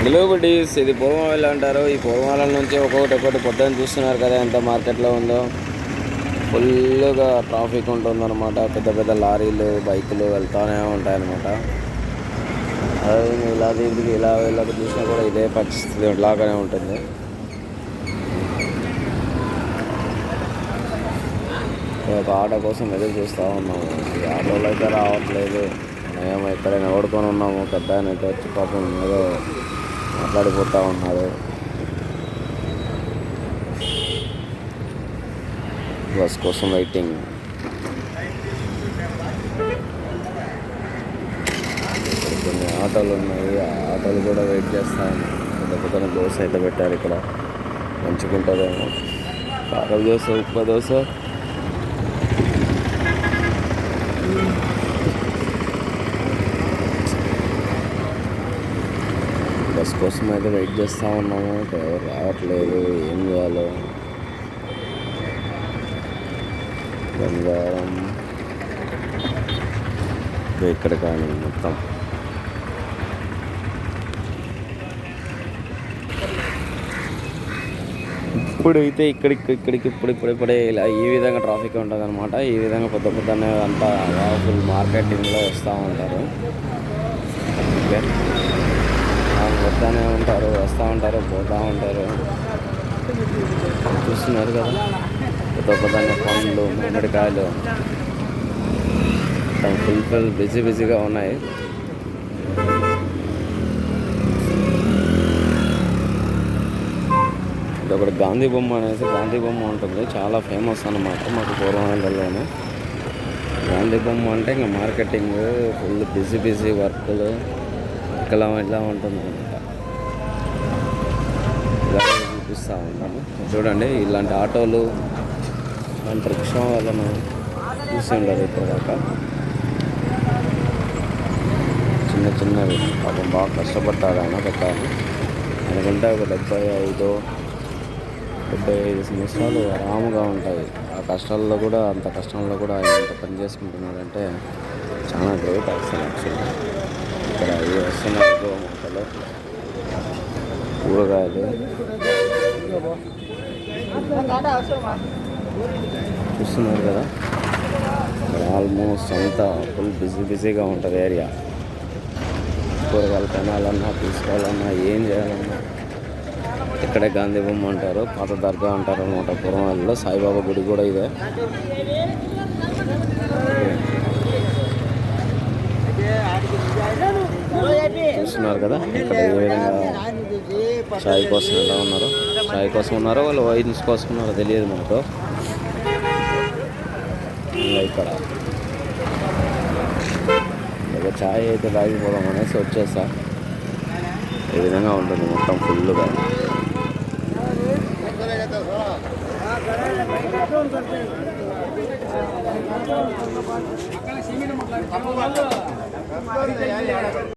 Hello buddies ఇది పూర్వమాల అంటారు. ఈ పూర్వమాల నుంచి ఒక్కొక్కటి ఒక్కటి పొద్దున్న చూస్తున్నారు కదా ఎంత మార్కెట్లో ఉందో. ఫుల్గా ట్రాఫిక్ ఉంటుందన్నమాట. పెద్ద పెద్ద లారీలు బైకులు వెళ్తూనే ఉంటాయన్నమాట. అదే ఇలా దీనికి ఇలా వెళ్ళక చూసినా కూడా ఇదే పరిస్థితి ఇలాగానే ఉంటుంది. ఒక ఆటో కోసం ఎదురు చూస్తూ ఉన్నాము. ఈ ఆటోలో అయితే రావట్లేదు. మేము ఎక్కడైనా ఓడుకొని ఉన్నాము. పెద్ద ఆయన అయితే వచ్చి పాపం ఏదో మాట్లాడిపోతూ ఉన్నారు. బస్ కోసం వెయిటింగ్ కొన్ని ఆటోలు ఉన్నాయి. ఆ ఆటోలు కూడా వెయిట్ చేస్తాను. పెద్ద పెద్ద దోశ అయితే పెట్టారు ఇక్కడ. మంచుకుంటుందేమో. కారం దోశ ఉప్మా దోశ. బస్ కోసం అయితే వెయిట్ చేస్తూ ఉన్నాము. ఇక్కడ ఎవరు రావట్లేదు. ఏం చేయాలో? బంగారం ఇక్కడ కానీ మొత్తం. ఇప్పుడైతే ఇక్కడికి ఇక్కడికి ఇప్పుడు ఇప్పుడు ఇప్పుడే ఇలా ఈ విధంగా ట్రాఫిక్ ఉంటుంది అనమాట ఈ విధంగా పెద్ద పొద్దున్నే అంతా ఫుల్ మార్కెటింగ్లో వస్తూ ఉంటారు. ఓకే. వస్తూనే ఉంటారు వస్తూ ఉంటారు పోతూ ఉంటారు. చూస్తున్నారు కదా? పెద్ద పెద్ద పండ్లు మామిడికాయలు. ఫుల్ ఫుల్ బిజీ బిజీగా ఉన్నాయి. ఇది ఒకటి గాంధీ బొమ్మ అనేసి గాంధీ బొమ్మ ఉంటుంది. చాలా ఫేమస్ అన్నమాట మాకు పూర్వహాండలోనే గాంధీ బొమ్మ అంటే ఇంకా మార్కెటింగ్ ఫుల్ బిజీ బిజీ వర్క్లు ఇక్కడ ఇలా ఉంటుంది అనమాట. ఇలా చూపిస్తూ ఉంటాను చూడండి ఇలాంటి ఆటోలు ఇలాంటి రిక్షా వలన చూసి ఉండరు ఇప్పటిదాకా. చిన్న చిన్నవి. పాపం బాగా కష్టపడ్డాడు ఆయన పెద్ద అనుకుంటే ఒక డెబ్బై ఐదు డెబ్బై ఐదు సంవత్సరాలు ఆరాముగా ఉంటాయి. ఆ కష్టాల్లో కూడా అంత కష్టంలో కూడా ఆయన ఇంత పని చేసుకుంటున్నాడంటే చాలా గ్రేట్ అసలు యాక్చువల్గా. ఇక్కడ ఇవి వస్తున్నాయి మొక్కలు కూరగాయలు. చూస్తున్నారు కదా? ఇక్కడ ఆల్మోస్ట్ అంతా ఫుల్ బిజీ బిజీగా ఉంటుంది ఏరియా. కూరగాయలు తినాలన్నా తీసుకోవాలన్నా ఏం చేయాలన్నా. ఇక్కడే గాంధీ బొమ్మ అంటారు పాత దర్గా అంటారు అనమాట. పూర్వంలో సాయిబాబా గుడి కూడా ఇదే. చూస్తున్నారు కదా. ఇక్కడ ఏ విధంగా చాయ్ కోసం ఎలా ఉన్నారు చాయ్ కోసం ఉన్నారో వాళ్ళు వైన్స్ కోసం ఉన్నారో తెలియదు మనకు. ఇక్కడ. ఒక చాయ్ అయితే తాగిపోదాం అనేసి వచ్చేసా. ఈ విధంగా ఉంటుంది మొత్తం ఫుల్గా